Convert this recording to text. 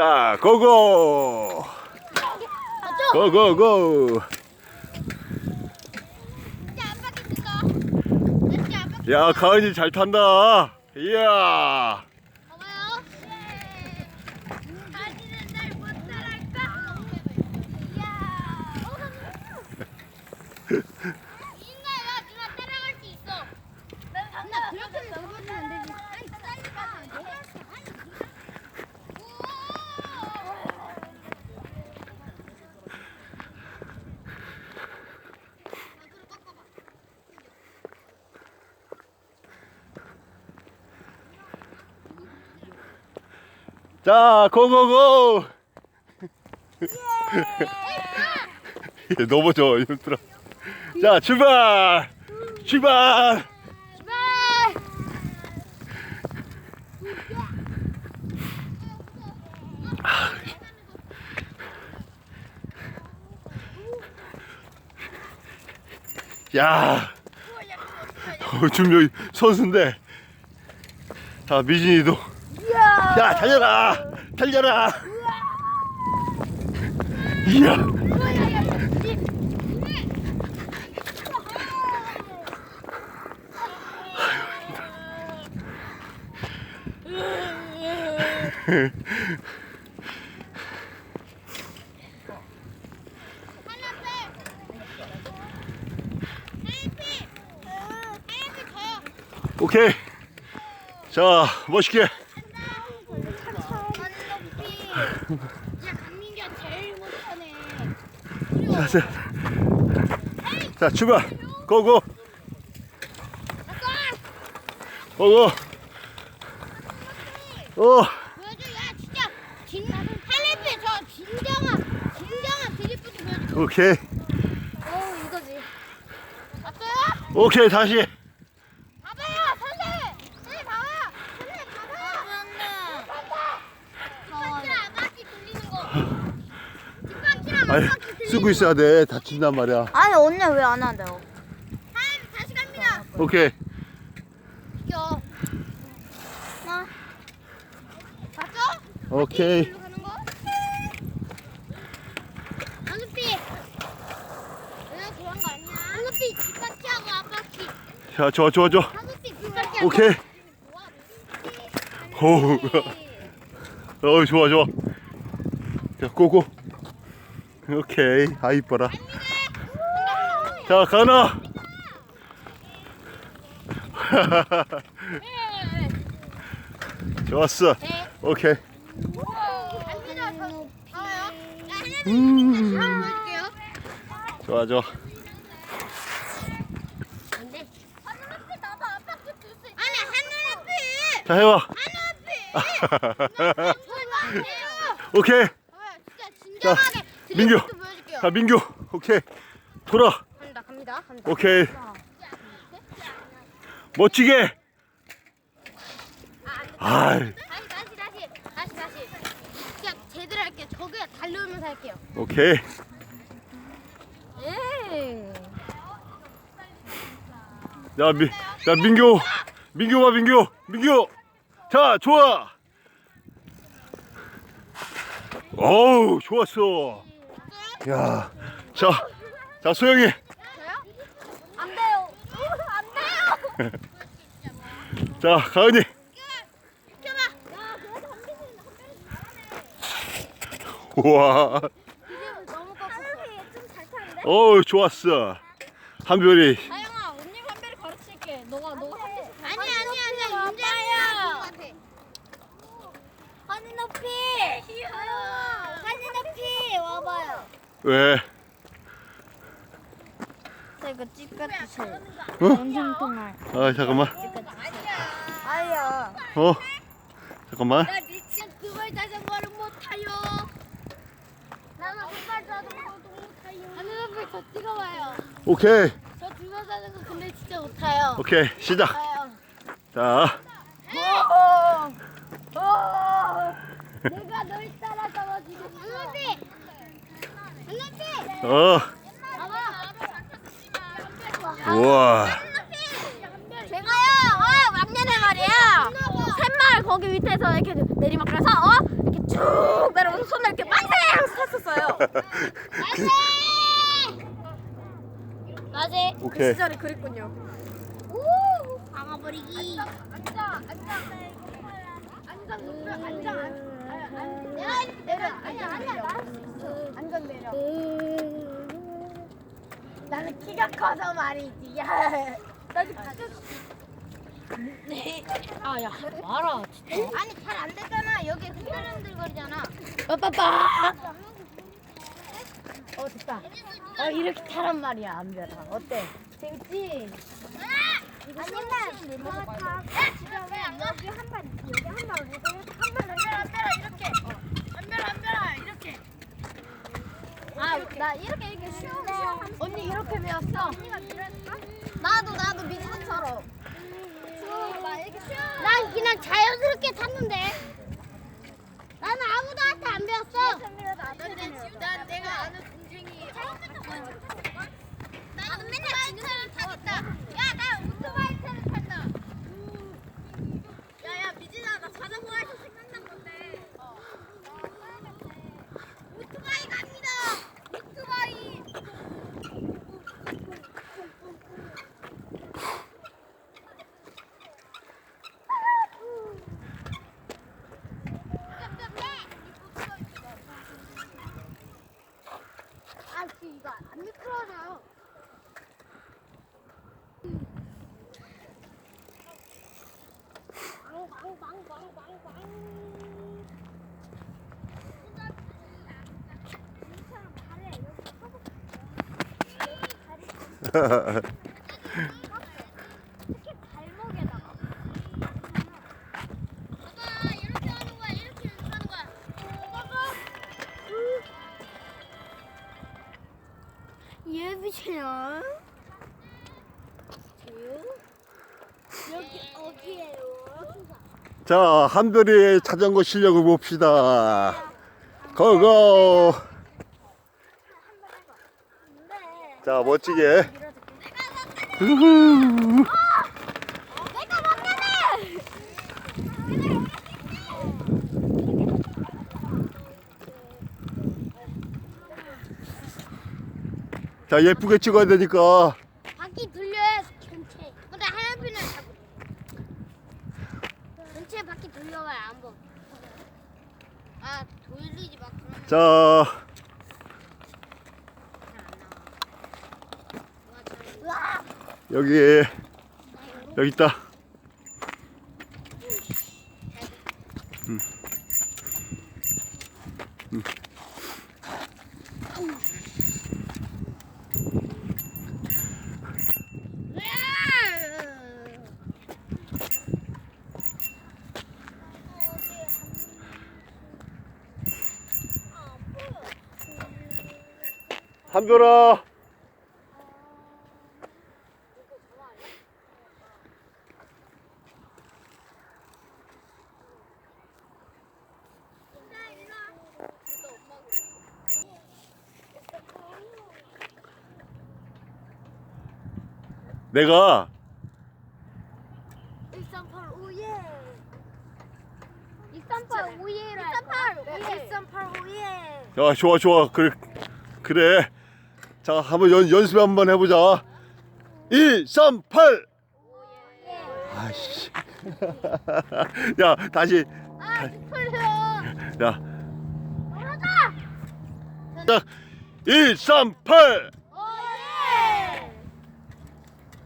자, 고고! 고고고! 야, 가은이 잘 탄다. 이야. 봐봐요. 다시는 날 못 따라할까? 이야. 인가야, 누나 따라갈 수 있어. 나 그렇게 넘어지면 안 되지. 아니, 사이즈가 안 돼. 우와. 얼굴을 꺾어봐. 자, 고고고! 얘 넘어져, 힘들어. 자, 출발! 출발! 출발! 야, 어, 지금 여기 선수인데. 자, 미진이도. 야, 달려라! 달려라! 이야, 오케이. 자, 멋있게. 야, 강민규가 제일 못하네. 자, 자, 자, 출발. 고고. 고고. 어, 보여줘, 야, 진짜. 진, 할래피 저 진정한, 진정한 드리프트 보여줘. 오케이. 어우, 이거지. 왔어요? 오케이, 다시. 봐봐요, 선생님! 선생님, 봐봐요! 선생님, 봐봐요! 뒷바퀴랑 앞바퀴 돌리는 거. 뒷바퀴랑 쓰고 있어야 돼. 다친단 말이야. 아니 언니 왜 안 한대요? 다음, 다시 갑니다. 오케이. 이겨. 나 맞죠? 오케이. 일로 가는 거? 한우피! 왜 그런 거 아니야? 한우피 뒷바퀴하고 앞바퀴. 자, 좋아, 좋아, 좋아. 뒷바퀴하고 오케이. 오, 어, 좋아, 좋아. 자, 고고. 오케이. 아, 이뻐라. 자, 가나. 좋았어. 네. 오케이. 음. 좋아, 좋아. 자, 해봐. 오케이. 진짜 진정하게 민규. 보여줄게요. 자, 민규. 오케이. 돌아. 갑니다, 갑니다, 갑니다. 오케이. 멋지게. 아이, 다시, 다시, 다시, 다시, 다시. 그냥 제대로 할게요. 저게 달려오면서 할게요. 오케이. 에이. 자, 미, 자, 민규. 민규 봐, 민규. 민규. 자, 좋아. 어우, 좋았어. 야. 자, 자, 소영이. 저요? 안 돼요. 안 돼요. 자, 가은이. 비켜봐. 야, 그래도 한 대는 우와. 너무 꺾었어. 좀 잘 타는데? 어우, 좋았어. 한별이. 아영아, 언니 한배를 가르칠게. 너가 너가 한 대씩. 아니 아니 아니. 윤재야. 하늘 높이 하늘 높이 와봐요. 왜? 저 이거 찍어주세요. 어? 영상 통화. 아 잠깐만. 아야. 어 잠깐만. 나 미친 두발 자전거를 못 타요. 나는 두발 자전거도 못 타요. 하늘 앞에 저 찍어봐요. 오케이 저 두발 자전거 근데 진짜 못 타요. 오케이 시작. 자 내가 널 따라 잡아주겠어. 안나비, 안나비. 어. 우와. 제가요, 어, 왕년에 말이야. 샘마을 거기 밑에서 이렇게 내리막길에서 어 이렇게 쭉 내려오면서 손을 이렇게 만세 하면서 탔었어요. 맞아. 그 오케이. 시절이 그립군요. 오, 방아버리기. 앉아. 내가 내려, 아니야, 아니야, 나할수 있어. 앉아 내려. 나는 키가 커서 말이지. 야, 나도 키가. 아, 야, 말아. 아니 잘안 되잖아. 여기 흔들흔들거리잖아. 빠빠빠. 어, 됐다. 어, 이렇게 타란 말이야, 안별아. 어때? 재밌지? 아니면 타. 지금 왜안 여기 한 발, 여기 한 발, 여기 한 발, 안별아, 안별아 이렇게. 안별아, 안별아 이렇게. 아, 나 이렇게 이렇게 슈, 슈 하면서. 언니 이렇게 배웠어. 언니가 그랬어? 나도, 나도 민준처럼. 슈, 막 이렇게 슈. 난 그냥 자연스럽게 탔는데. 나는 아무도 한테 안 배웠어. 난 내가 아는 동생이 나는 맨날 지처럼 타겠다. 야, 나 오토바이처럼 탄다. 야야 미진아 나 자전거 할때 생각난 건데 오토바이 갑니다. 오토바이. 아, 이거 안 미끄러져요. 봐봐, 자 한별이의 자전거 실력을 봅시다. 고고. 자 멋지게. 우후. 자 예쁘게 찍어야 되니까. 바퀴 돌려야 전체. 근데 하얀비는 자꾸. 전체 바퀴 돌려봐야 안 보. 아 돌리지 마 그러면 자 여기 여기 있다. 한별아. 내가 138 오예. 238 오예라. 238 138 오예 야 좋아 좋아 그래 그래 자 한번 연, 연습 한번 해보자. 1 3 8 아이씨. 야 다시. 아, 풀려. 야. 자, 1 3 8